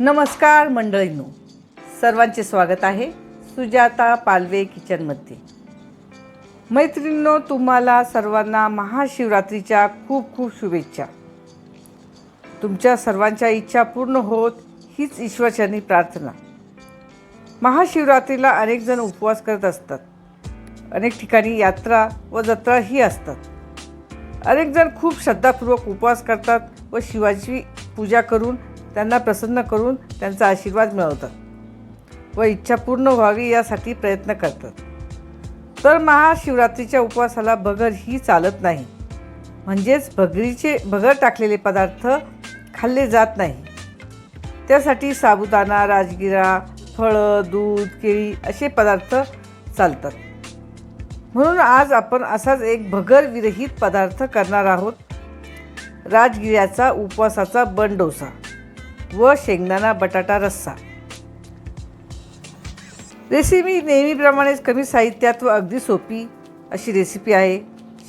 नमस्कार मंडळींनो. सर्वांचे स्वागत आहे सुजाता पालवे किचनमध्ये मैत्रिणींनो तुम्हाला सर्वांना महाशिवरात्रीच्या खूप खूप शुभेच्छा. तुमच्या सर्वांच्या इच्छा पूर्ण होत हीच ईश्वरचरणी प्रार्थना. महाशिवरात्रीला अनेक जण उपवास करत असतात. अनेक ठिकाणी यात्रा व जत्राही असतात. अनेक जण खूप श्रद्धापूर्वक उपवास करतात व शिवाची पूजा करून त्यांना प्रसन्न करून त्यांचा आशीर्वाद मिळवतात व इच्छा पूर्ण व्हावी यासाठी प्रयत्न करतात. तर महाशिवरात्रीच्या उपवासाला भगर ही चालत नाही. म्हणजेच भगरीचे भगर टाकलेले पदार्थ खाल्ले जात नाही. त्यासाठी साबुदाणा राजगिरा फळं दूध केळी असे पदार्थ चालतात. म्हणून आज आपण असाच एक भगर विरहित पदार्थ करणार आहोत. राजगिऱ्याचा उपवासाचा बन डोसा व शेंगदाणा बटाटा रस्सा. रेसिपी नेहमीप्रमाणेच कमी साहित्यात व अगदी सोपी अशी रेसिपी आहे.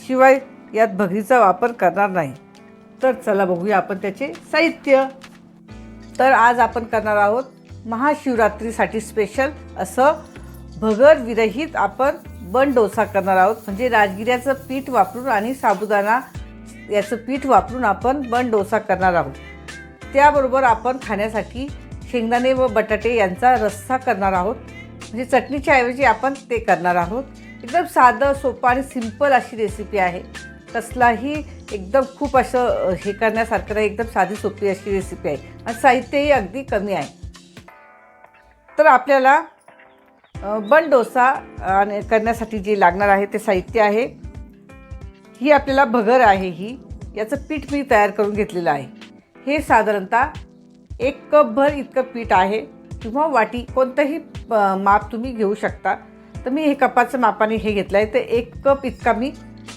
शिवाय यात भगरीचा वापर करणार नाही. तर चला बघूया आपण त्याचे साहित्य. तर आज आपण करणार आहोत महाशिवरात्रीसाठी स्पेशल असं भगर विरहित आपण बन डोसा करणार आहोत. म्हणजे राजगिऱ्याचं पीठ वापरून आणि साबुदाणा याचं पीठ वापरून आपण बन डोसा करणार आहोत. त्याबरोबर आपण खाण्यासाठी शेंगदाणे व बटाटे यांचा रस्सा करणार आहोत. म्हणजे चटणीच्या ऐवजी आपण ते करणार आहोत. एकदम साधं सोपं आणि सिंपल अशी रेसिपी आहे. कसलाही एकदम खूप असं हे करण्यासारखं नाही एकदम साधी सोपी अशी रेसिपी आहे. आणि साहित्यही अगदी कमी आहे. तर आपल्याला बन डोसा आणि करण्यासाठी जे लागणार आहे ते साहित्य आहे. ही आपल्याला भगर आहे ही. याचं पीठ मी तयार करून घेतलेलं आहे. हे साधारणतः एक कपभर इतकं पीठ आहे. किंवा वाटी कोणतंही माप तुम्ही घेऊ शकता. तर मी हे कपाचं मापाने हे घेतलं आहे तर एक कप इतका मी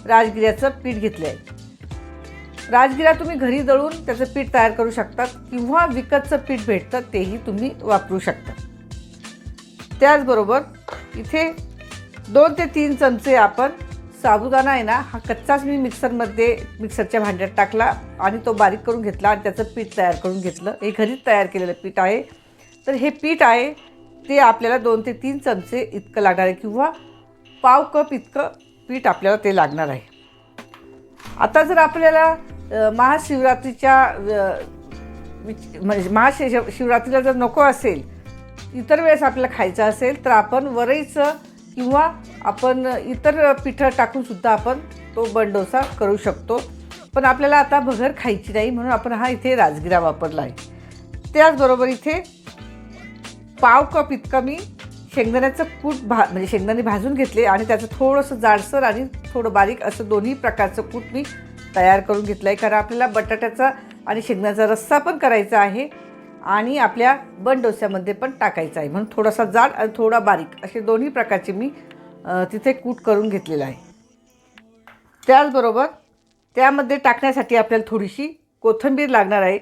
राजगिऱ्याचं पीठ घेतलं आहे राजगिरा तुम्ही घरी दळून त्याचं पीठ तयार करू शकता. किंवा विकतचं पीठ भेटतं तेही तुम्ही वापरू शकता. त्याचबरोबर इथे दोन ते तीन चमचे आपण साबुदाणा आहे ना हा कच्चाच मी मिक्सरमध्ये मिक्सरच्या भांड्यात टाकला आणि तो बारीक करून घेतला आणि त्याचं पीठ तयार करून घेतलं. हे घरीच तयार केलेलं पीठ आहे. तर हे पीठ आहे ते आपल्याला दोन ते तीन चमचे इतकं लागणार आहे किंवा पाव कप इतकं पीठ आपल्याला ते लागणार आहे. आता जर आपल्याला महाशिवरात्रीच्या म्हणजे महाशिव शिवरात्रीला जर नको असेल इतर वेळेस आपल्याला खायचं असेल तर आपण वरईचं किंवा आपण इतर पिठं टाकूनसुद्धा आपण तो बंडोसा करू शकतो. पण आपल्याला आता भगर खायची नाही म्हणून आपण हा इथे राजगिरा वापरला आहे त्याचबरोबर इथे पाव कप इतका मी शेंगदाण्याचं कूट भा म्हणजे शेंगदाणे भाजून घेतले आणि त्याचं थोडंसं जाडसर आणि थोडं बारीक असं दोन्ही प्रकारचं कूट मी तयार करून घेतलं आहे कारण आपल्याला बटाट्याचा आणि शेंगदाण्याचा रस्सा पण करायचा आहे. आणि आपल्या बन डोस्यामध्ये पण टाकायचा आहे. म्हणून थोडासा जाड आणि थोडा बारीक असे दोन्ही प्रकारचे मी तिथे कूट करून घेतलेलं आहे. त्याचबरोबर त्यामध्ये टाकण्यासाठी आपल्याला थोडीशी कोथिंबीर लागणार आहे.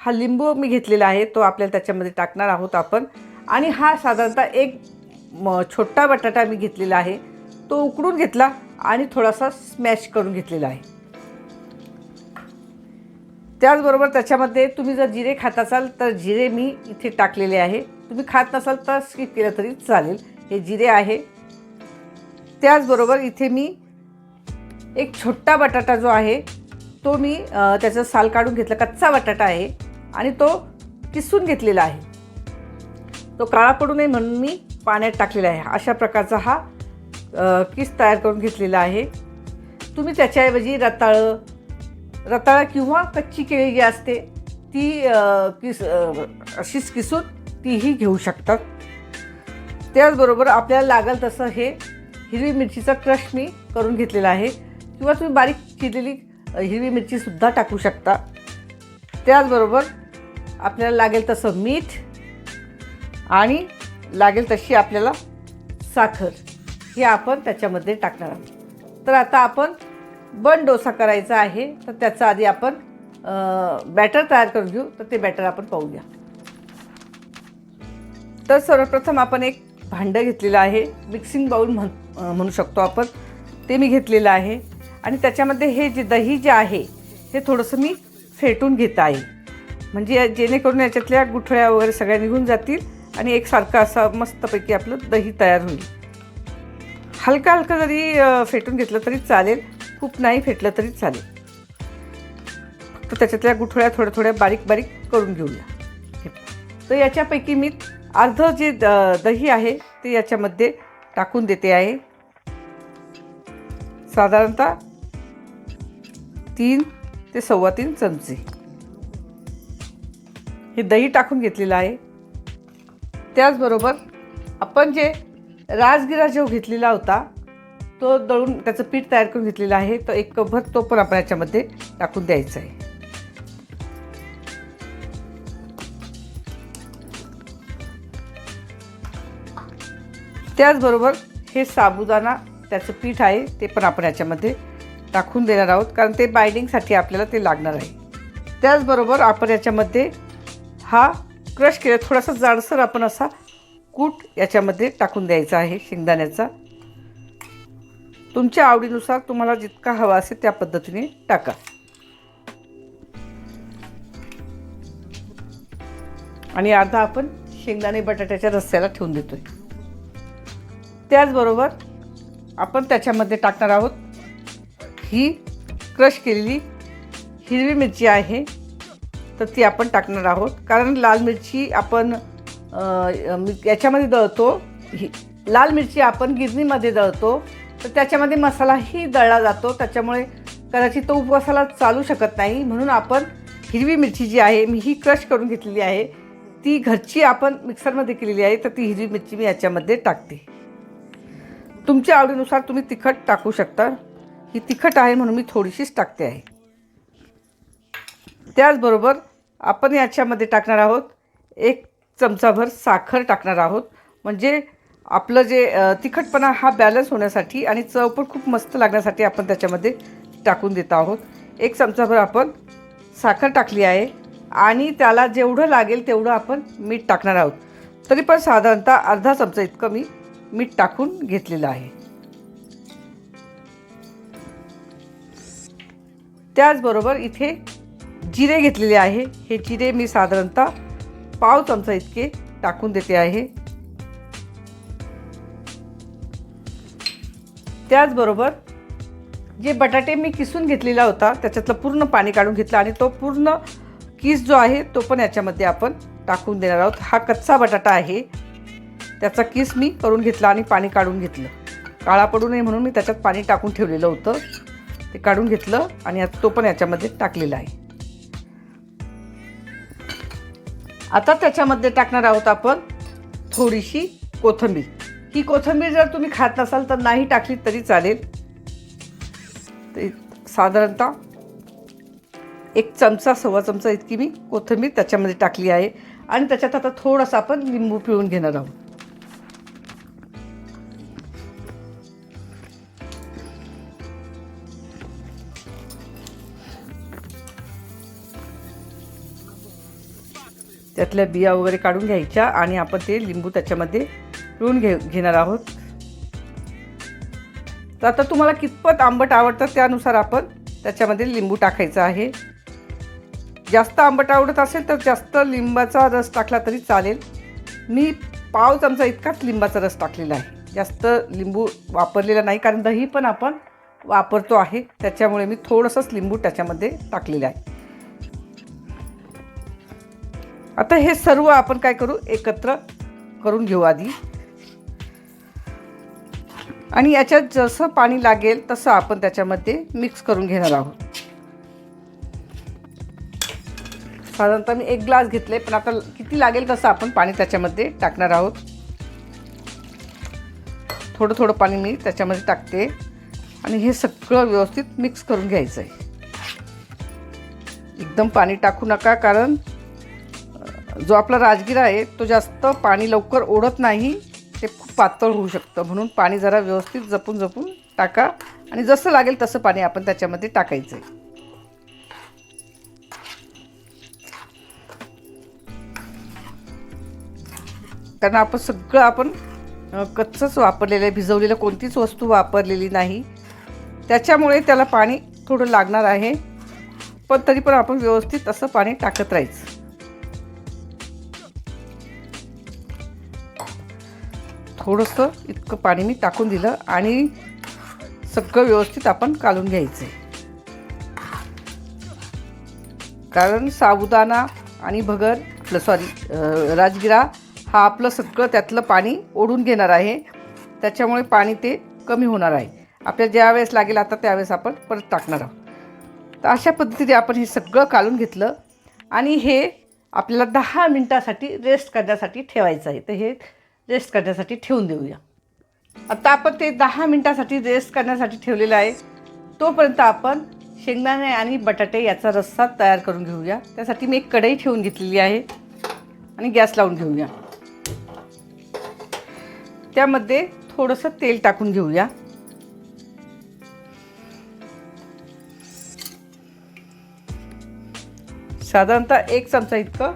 हा लिंबू मी घेतलेला आहे तो आपल्याला त्याच्यामध्ये टाकणार आहोत आपण. आणि हा साधारणतः एक म छोटा बटाटा मी घेतलेला आहे. तो उकडून घेतला आणि थोडासा स्मॅश करून घेतलेला आहे. त्याचबरोबर त्याच्यामध्ये तुम्ही जर जिरे खात असाल तर जिरे मी इथे टाकलेले आहे. तुम्ही खात नसाल तर स्किप केलं तरी चालेल. हे जिरे आहे. त्याचबरोबर इथे मी एक छोटा बटाटा जो आहे तो मी त्याचं साल काढून घेतला. कच्चा बटाटा आहे आणि तो किसून घेतलेला आहे. तो काळा पडू नये म्हणून मी पाण्यात टाकलेला आहे. अशा प्रकारचा हा किस तयार करून घेतलेला आहे. तुम्ही त्याच्याऐवजी रताळं रताळा किंवा कच्ची केळी जी असते ती किस अशीच किसून तीही घेऊ शकतात. त्याचबरोबर आपल्याला लागेल तसं हे हिरवी मिरचीचा क्रश मी करून घेतलेला आहे. किंवा तुम्ही बारीक चिरलेली हिरवी मिरचीसुद्धा टाकू शकता. त्याचबरोबर आपल्याला लागेल तसं मीठ आणि लागेल तशी आपल्याला साखर. हे आपण त्याच्यामध्ये टाकणार आहोत. तर आता आपण बन डोसा करायचा आहे तर त्याचा आधी आपण बॅटर तयार करून घेऊ तर ते बॅटर आपण पाहूया. तर सर्वप्रथम आपण एक भांडं घेतलेलं आहे मिक्सिंग बाऊल म्हण म्हणू शकतो आपण. ते मी घेतलेलं आहे आणि त्याच्यामध्ये हे जे दही जे आहे हे थोडंसं मी फेटून घेत आहे. म्हणजे जेणेकरून याच्यातल्या गुठळ्या वगैरे सगळ्या निघून जातील आणि एकसारखं असं मस्तपैकी आपलं दही तयार होईल. हलका हलका जरी फेटून घेतलं तरी चालेल खूप नाही फेटलं तरी चालेल. फक्त त्याच्यातल्या गुठळ्या थोड्या थोड्या बारीक बारीक करून घेऊया. तर याच्यापैकी मी अर्ध जे द दही आहे ते याच्यामध्ये टाकून देते आहे. साधारणतः तीन ते सव्वा तीन चमचे. हे दही टाकून घेतलेलं आहे. त्याचबरोबर आपण जे राजगिरा जेव घेतलेला होता तो दळून त्याचं पीठ तयार करून घेतलेलं आहे. तर एक कपभर तो पण आपण याच्यामध्ये टाकून द्यायचा आहे त्याचबरोबर हे साबुदाणा त्याचं पीठ आहे ते पण आपण याच्यामध्ये टाकून देणार आहोत. कारण ते बाइंडिंगसाठी आपल्याला ते लागणार आहे. त्याचबरोबर आपण याच्यामध्ये हा क्रश केला थोडासा जाडसर आपण असा कूट याच्यामध्ये टाकून द्यायचा आहे शेंगदाण्याचा. तुमच्या आवडीनुसार तुम्हाला जितका हवा असेल त्या पद्धतीने टाका. आणि अर्धा आपण शेंगदाणे बटाट्याच्या रस्स्याला ठेवून देतोय. त्याचबरोबर आपण त्याच्यामध्ये टाकणार आहोत ही क्रश केलेली हिरवी मिरची आहे तर ती आपण टाकणार आहोत. कारण लाल मिरची आपण याच्यामध्ये दळतो. ही लाल मिरची आपण गिरणीमध्ये दळतो. तर त्याच्यामध्ये मसालाही दळला जातो. त्याच्यामुळे कदाचित तो उपवासाला चालू शकत नाही. म्हणून आपण हिरवी मिरची जी आहे मी ही क्रश करून घेतलेली आहे. ती घरची आपण मिक्सरमध्ये केलेली आहे तर ती हिरवी मिरची मी याच्यामध्ये टाकते. तुमच्या आवडीनुसार तुम्ही तिखट टाकू शकता. ही तिखट आहे म्हणून मी थोडीशीच टाकते आहे. त्याचबरोबर आपण याच्यामध्ये टाकणार आहोत एक चमचाभर साखर टाकणार आहोत. म्हणजे आपलं जे तिखटपणा हा बॅलन्स होण्यासाठी आणि चव पण खूप मस्त लागण्यासाठी आपण त्याच्यामध्ये टाकून देत आहोत. एक चमचाभर आपण साखर टाकली आहे आणि त्याला जेवढं लागेल तेवढं आपण मीठ टाकणार आहोत. तरी पण साधारणतः अर्धा चमचा इतकं मी मीठ टाकून घेतलेलं आहे. त्याचबरोबर इथे जिरे घेतलेले आहे. हे जिरे मी साधारणतः पाव चमचा इतके टाकून देते आहे. त्याचबरोबर जे बटाटे मी किसून घेतलेला होता त्याच्यातलं पूर्ण पाणी काढून घेतलं आणि तो पूर्ण किस जो आहे तो पण याच्यामध्ये आपण टाकून देणार आहोत. हा कच्चा बटाटा आहे. त्याचा किस मी करून घेतला आणि पाणी काढून घेतलं. काळा पडू नये म्हणून मी त्याच्यात पाणी टाकून ठेवलेलं होतं. ते काढून घेतलं आणि आता तो पण याच्यामध्ये टाकलेला आहे. आता त्याच्यामध्ये टाकणार आहोत आपण थोडीशी कोथिंबीर. ही कोथिंबीर जर तुम्ही खात नसाल तर नाही टाकली तरी चालेल. ते साधारणतः एक चमचा सव्वा चमचा इतकी मी कोथिंबीर त्याच्यामध्ये टाकली आहे. आणि त्याच्यात आता थोडासा आपण लिंबू पिळून घेणार आहोत. त्यातल्या बिया वगैरे काढून घ्यायच्या आणि आपण ते लिंबू त्याच्यामध्ये पिळून घे घेणार आहोत. तर आता तुम्हाला कितपत आंबट आवडतं त्यानुसार आपण त्याच्यामध्ये लिंबू टाकायचं आहे. जास्त आंबट आवडत असेल तर जास्त लिंबाचा रस टाकला तरी चालेल. मी पाव चमचा इतकाच लिंबाचा रस टाकलेला आहे. जास्त लिंबू वापरलेला नाही कारण दही पण आपण वापरतो आहे. त्याच्यामुळे मी थोडंसंच लिंबू त्याच्यामध्ये टाकलेलं आहे. आता हे सर्व आपण काय करू? एकत्र करून घेऊ आधी. आणि याच्यात जसं पाणी लागेल तसं आपण त्याच्यामध्ये मिक्स करून घेणार आहोत. साधारणतः मी एक ग्लास घेतले पण आता किती लागेल तसं आपण पाणी त्याच्यामध्ये टाकणार आहोत. थोडं थोडं पाणी मी त्याच्यामध्ये टाकते आणि हे सगळं व्यवस्थित मिक्स करून घ्यायचं आहे एकदम पाणी टाकू नका कारण जो आपला राजगिरा आहे तो जास्त पाणी लवकर ओढत नाही. पातळ होऊ शकतं. म्हणून पाणी जरा व्यवस्थित जपून जपून टाका. आणि जसं लागेल तसं पाणी आपण त्याच्यामध्ये टाकायचं आहे कारण आपण सगळं आपण कच्चंच वापरलेलं आहे. भिजवलेलं कोणतीच वस्तू वापरलेली नाही. त्याच्यामुळे त्याला पाणी थोडं लागणार आहे. पण तरी पण आपण व्यवस्थित असं पाणी टाकत राहायचं. थोडंसं इतकं पाणी मी टाकून दिलं आणि सगळं व्यवस्थित आपण काढून घ्यायचं आहे. कारण साबुदाणा आणि भगर आपलं सॉरी राजगिरा हा आपलं सगळं त्यातलं पाणी ओढून घेणार आहे. त्याच्यामुळे पाणी ते कमी होणार आहे. आपल्याला ज्या वेळेस लागेल आता त्यावेळेस आपण परत टाकणार आहोत. तर अशा पद्धतीने आपण हे सगळं काढून घेतलं आणि हे आपल्याला दहा मिनटासाठी रेस्ट करण्यासाठी ठेवायचं आहे. तर हे रेस्ट करण्यासाठी ठेवून देऊया. आता आपण ते दहा मिनटासाठी रेस्ट करण्यासाठी ठेवलेलं आहे. तोपर्यंत आपण शेंगदाणे आणि बटाटे याचा रस्सा तयार करून घेऊया. त्यासाठी मी एक कढई ठेवून घेतलेली आहे आणि गॅस लावून घेऊया. त्यामध्ये थोडंसं तेल टाकून घेऊया. साधारणतः एक चमचा इतकं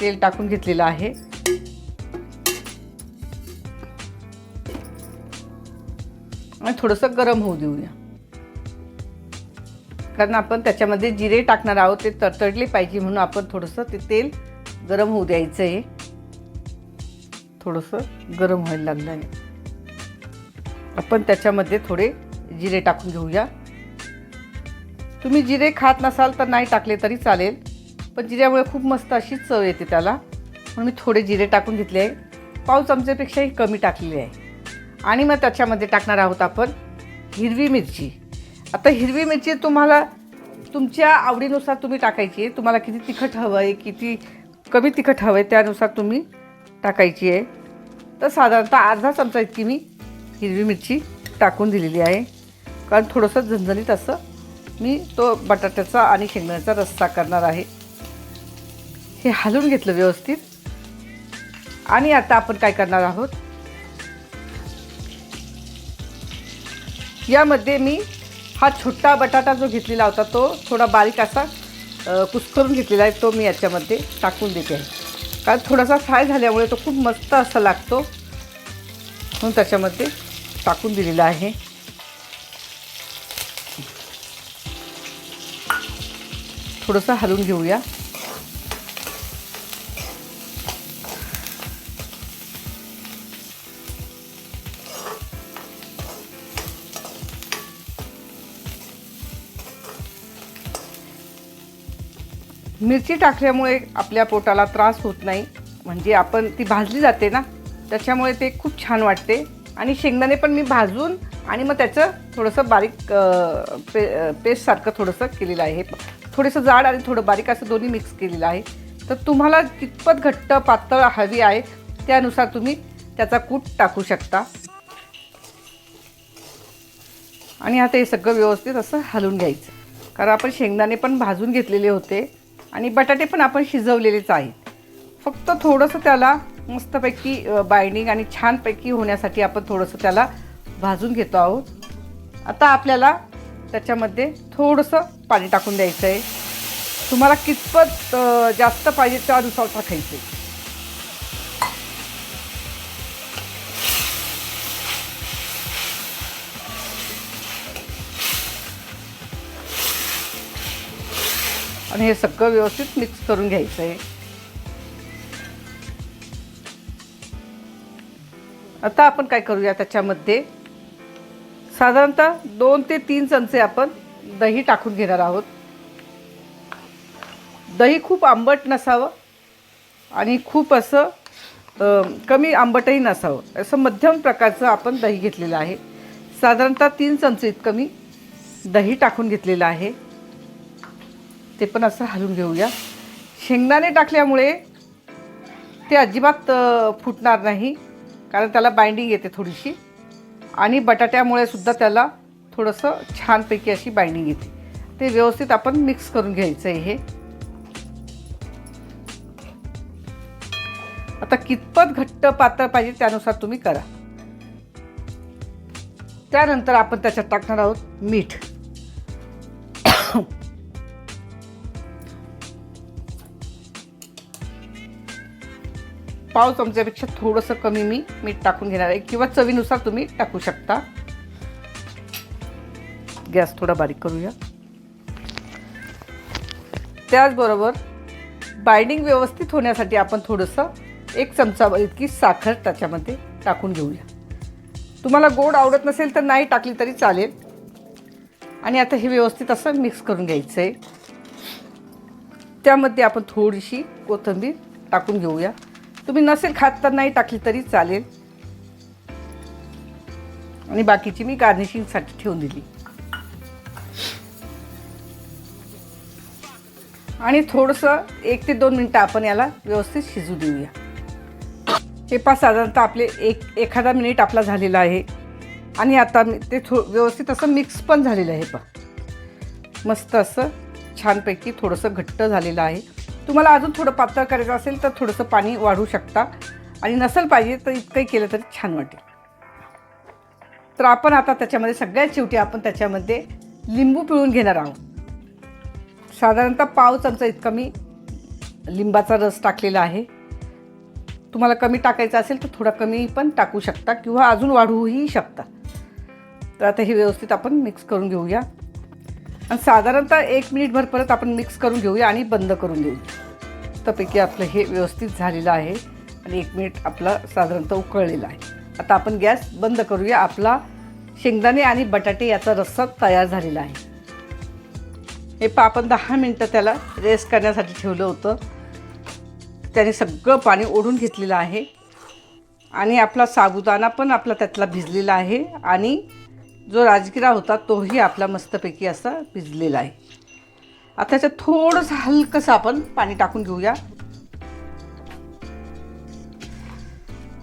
तेल टाकून घेतलेलं आहे. आणि थोडंसं गरम होऊ देऊया. कारण आपण त्याच्यामध्ये जिरे टाकणार आहोत ते तरतडले पाहिजे म्हणून आपण थोडंसं ते तेल गरम होऊ द्यायचं आहे थोडंसं गरम व्हायला लागलं आहे आपण त्याच्यामध्ये थोडे जिरे टाकून घेऊया. तुम्ही जिरे खात नसाल तर नाही टाकले तरी चालेल पण जिऱ्यामुळे खूप मस्त अशी चव येते त्याला. म्हणून मी थोडे जिरे टाकून घेतले आहे. पाव आमच्यापेक्षाही कमी टाकलेले आहे. आणि मग त्याच्यामध्ये टाकणार आहोत आपण हिरवी मिरची. आता हिरवी मिरची तुम्हाला तुमच्या आवडीनुसार तुम्ही टाकायची आहे. तुम्हाला किती तिखट हवं आहे किती कमी तिखट हवं आहे त्यानुसार तुम्ही टाकायची आहे. तर साधारणतः अर्धा चमचा इतकी मी हिरवी मिरची टाकून दिलेली आहे. कारण थोडंसं झणझणीत असं मी तो बटाट्याचा आणि शेंगदाण्याचा रस्सा करणार आहे. हे हलवून घेतलं व्यवस्थित. आणि आता आपण काय करणार आहोत? यामध्ये मी हा छोटा बटाटा जो घेतलेला होता तो थोडा बारीक असा अ, कुस्करून घेतलेला आहे तो मी याच्यामध्ये टाकून देते आहे. कारण थोडासा फ्राय झाल्यामुळे तो खूप मस्त असा लागतो. म्हणून त्याच्यामध्ये टाकून दिलेला आहे. थोडंसं हलवून घेऊया. मिरची टाकल्यामुळे आपल्या पोटाला त्रास होत नाही. म्हणजे आपण ती भाजली जाते ना त्याच्यामुळे ते खूप छान वाटते. आणि शेंगदाणे पण मी भाजून आणि मग त्याचं थोडंसं बारीक पे पेस्टसारखं थोडंसं केलेलं आहे. थोडंसं जाड आणि थोडं बारीक असं दोन्ही मिक्स केलेलं आहे. तर तुम्हाला कितपत घट्ट पातळ हवी आहे त्यानुसार तुम्ही त्याचा कूट टाकू शकता. आणि आता हे सगळं व्यवस्थित असं हलवून घ्यायचं. कारण आपण शेंगदाणे पण भाजून घेतलेले होते. आणि बटाटे पण आपण शिजवलेलेच आहेत. फक्त थोडंसं त्याला मस्तपैकी बाइंडिंग आणि छानपैकी होण्यासाठी आपण थोडंसं त्याला भाजून घेतो आहोत. आता आपल्याला त्याच्यामध्ये थोडंसं पाणी टाकून द्यायचं आहे तुम्हाला कितपत जास्त पाहिजे त्यानुसार टाकायचं आहे आणि हे सगळं व्यवस्थित मिक्स करून घ्यायचं आहे आता आपण काय करूया त्याच्यामध्ये? साधारणतः दोन ते तीन चमचे आपण दही टाकून घेणार आहोत. दही खूप आंबट नसावं आणि खूप असं कमी आंबटही नसावं. असं मध्यम प्रकारचं आपण दही घेतलेलं आहे. साधारणतः तीन चमचे इतकं मी दही टाकून घेतलेलं आहे. ते पण असं हलून घेऊया. शेंगदाणे टाकल्यामुळे ते अजिबात फुटणार नाही. कारण त्याला बाइंडिंग येते थोडीशी. आणि बटाट्यामुळे सुद्धा त्याला थोडंसं छानपैकी अशी बाइंडिंग येते. ते व्यवस्थित आपण मिक्स करून घ्यायचं आहे हे. आता कितपत घट्ट पातळ पाहिजे त्यानुसार तुम्ही करा. त्यानंतर आपण त्याच्यात टाकणार आहोत मीठ. पाव चमच्यापेक्षा थोडंसं कमी मी मीठ टाकून घेणार आहे किंवा चवीनुसार तुम्ही टाकू शकता. गॅस थोडा बारीक करूया. त्याचबरोबर बाइंडिंग व्यवस्थित होण्यासाठी आपण थोडंसं एक चमचा इतकी साखर त्याच्यामध्ये टाकून घेऊया. तुम्हाला गोड आवडत नसेल तर नाही टाकली तरी चालेल. आणि आता हे व्यवस्थित असं मिक्स करून घ्यायचं आहे त्यामध्ये आपण थोडीशी कोथिंबीर टाकून घेऊया. तुम्ही नसेल खात तर नाही टाकली तरी चालेल. आणि बाकीची मी गार्निशिंगसाठी ठेवून दिली. आणि थोडंसं एक ते दोन मिनटं आपण याला व्यवस्थित शिजू देऊया. हे पा साधारणतः आपले एक एखादा मिनिट आपला झालेला आहे. आणि आता मी ते थो व्यवस्थित असं मिक्स पण झालेलं आहे पा मस्त असं छानपैकी थोडंसं घट्ट झालेलं आहे. तुम्हाला अजून थोडं पातळ करायचं असेल तर थोडंसं पाणी वाढवू शकता. आणि नसेल पाहिजे तर इतकंही केलं तरी छान वाटेल. तर आपण आता त्याच्यामध्ये सगळ्यात शेवटी आपण त्याच्यामध्ये लिंबू पिळून घेणार आहोत. साधारणतः पाव चमचा इतका मी लिंबाचा रस टाकलेला आहे. तुम्हाला कमी टाकायचं असेल तर थोडा कमी पण टाकू शकता किंवा अजून वाढवूही शकता. तर आता हे व्यवस्थित आपण मिक्स करून घेऊया. आणि साधारणतः एक मिनिटभर परत आपण मिक्स करून घेऊया आणि बंद करून देऊ. त्यापैकी आपलं हे व्यवस्थित झालेलं आहे आणि एक मिनिट आपला साधारणतः उकळलेला आहे. आता आपण गॅस बंद करूया. आपला शेंगदाणे आणि बटाटे याचा रस्सा तयार झालेला आहे. हे पा आपण दहा मिनटं त्याला रेस्ट करण्यासाठी ठेवलं होतं. त्याने सगळं पाणी ओढून घेतलेलं आहे. आणि आपला साबुदाणा पण आपला त्यातला भिजलेला आहे. आणि जो राजगिरा होता तोही आपला मस्तपैकी असा भिजलेला आहे. आता त्याच्यात थोडंसं हलकंसं आपण पाणी टाकून घेऊया.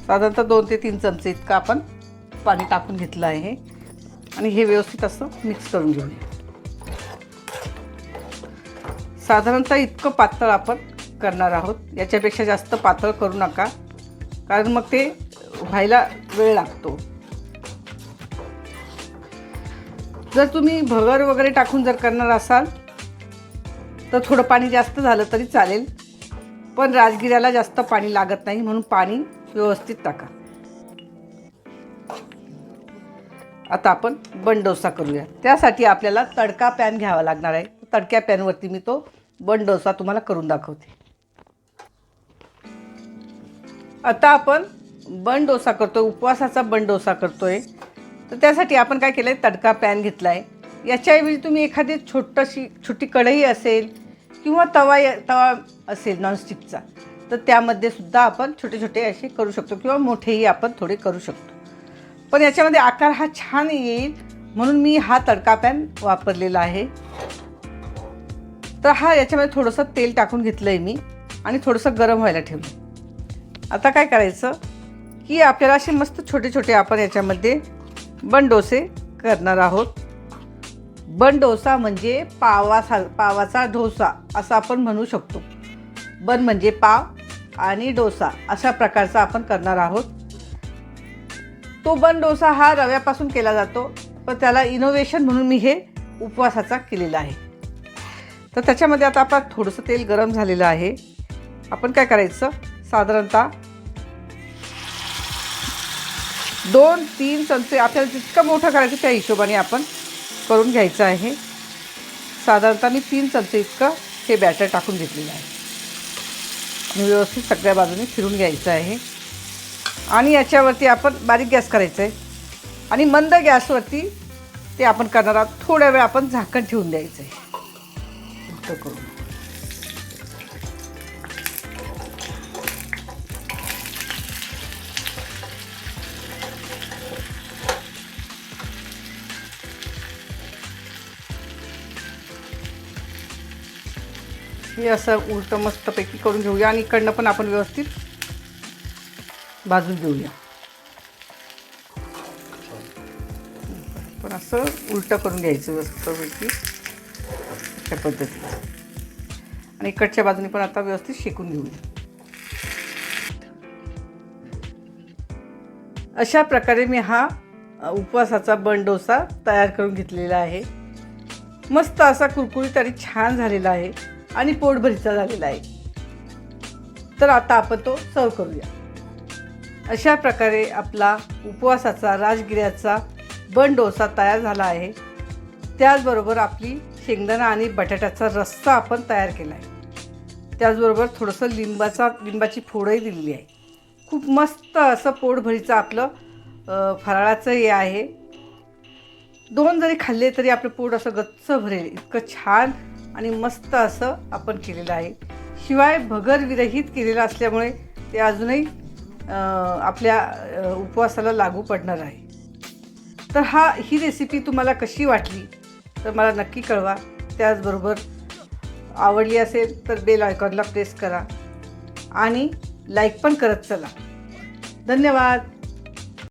साधारणतः दोन ते तीन चमचे इतकं आपण पाणी टाकून घेतलं आहे. आणि हे व्यवस्थित असं मिक्स करून घेऊया. साधारणतः इतकं पातळ आपण करणार आहोत. याच्यापेक्षा जास्त पातळ करू नका. कारण मग ते व्हायला वेळ लागतो. जर तुम्ही भगर वगैरे टाकून जर करणार असाल तर थोडं पाणी जास्त झालं तरी चालेल. पण राजगिऱ्याला जास्त पाणी लागत नाही म्हणून पाणी व्यवस्थित टाका. आता आपण बनडोसा करूया. त्यासाठी आपल्याला तडका पॅन घ्यावा लागणार आहे. तडक्या पॅनवरती मी तो बनडोसा तुम्हाला करून दाखवते. आता आपण बन डोसा करतोय उपवासाचा बन डोसा करतोय. तर त्यासाठी आपण काय केलं आहे तडका पॅन घेतला आहे याच्याऐवजी तुम्ही एखादी छोटंशी छोटी कढई असेल किंवा तवा तवा असेल नॉनस्टिकचा तर त्यामध्ये सुद्धा आपण छोटे छोटे असे करू शकतो किंवा मोठेही आपण थोडे करू शकतो. पण याच्यामध्ये आकार हा छान येईल म्हणून मी हा तडका पॅन वापरलेला आहे. तर हा याच्यामध्ये थोडंसं तेल टाकून घेतलं आहे मी आणि थोडंसं गरम व्हायला ठेवलं आता काय करायचं की आपल्याला असे मस्त छोटे छोटे आपण याच्यामध्ये बन डोसे करणार आहोत. बन डोसा म्हणजे पावासा पावाचा डोसा असं आपण म्हणू शकतो. बन म्हणजे पाव आणि डोसा अशा प्रकारचा आपण करणार आहोत. तो बन डोसा हा रव्यापासून केला जातो पण त्याला इनोव्हेशन म्हणून मी हे उपवासाचा केलेला आहे. तर त्याच्यामध्ये आता आपला थोडंसं तेल गरम झालेलं आहे. आपण काय करायचं? साधारणतः दोन तीन चमचे आपल्याला जितकं मोठं करायचं त्या हिशोबाने आपण करून घ्यायचं आहे. साधारणतः मी तीन चमचे इतकं हे बॅटर टाकून घेतलेलं आहे. आणि व्यवस्थित सगळ्या बाजूने फिरून घ्यायचं आहे. आणि याच्यावरती आपण बारीक गॅस करायचं आहे आणि मंद गॅसवरती ते आपण करणार आहोत. थोड्या वेळ आपण झाकण ठेवून द्यायचं आहे करून. हे असं उलटं मस्तपैकी करून घेऊया आणि इकडनं पण आपण व्यवस्थित भाजून घेऊया पण असं उलटं करून घ्यायचं मस्तपैकी अशा पद्धतीने. आणि इकडच्या बाजूने पण आता व्यवस्थित शेकून घेऊया. अशा प्रकारे मी हा उपवासाचा बन डोसा तयार करून घेतलेला आहे. मस्त असा कुरकुरीत आणि छान झालेला आहे. आणि पोटभरीचा झालेला आहे. तर आता आपण तो सर्व करूया. अशा प्रकारे आपला उपवासाचा राजगिऱ्याचा बन डोसा तयार झाला आहे. त्याचबरोबर आपली शेंगदाणा आणि बटाट्याचा रस्सा आपण तयार केला आहे. त्याचबरोबर थोडंसं लिंबाचा लिंबाची फोडही दिलेली आहे. खूप मस्त असं पोटभरीचं आपलं फराळाचं हे आहे. दोन जरी खाल्ले तरी आपलं पोट असं गच्च भरेल. इतकं छान आणि मस्त असं आपण केलेलं आहे. शिवाय भगर विरहित केलेलं असल्यामुळे ते अजूनही आपल्या उपवासाला लागू पडणार आहे. तर हा ही रेसिपी तुम्हाला कशी वाटली? तर मला नक्की कळवा. त्याचबरोबर आवडली असेल तर बेल आयकॉनला प्रेस करा आणि लाईक पण करत चला. धन्यवाद.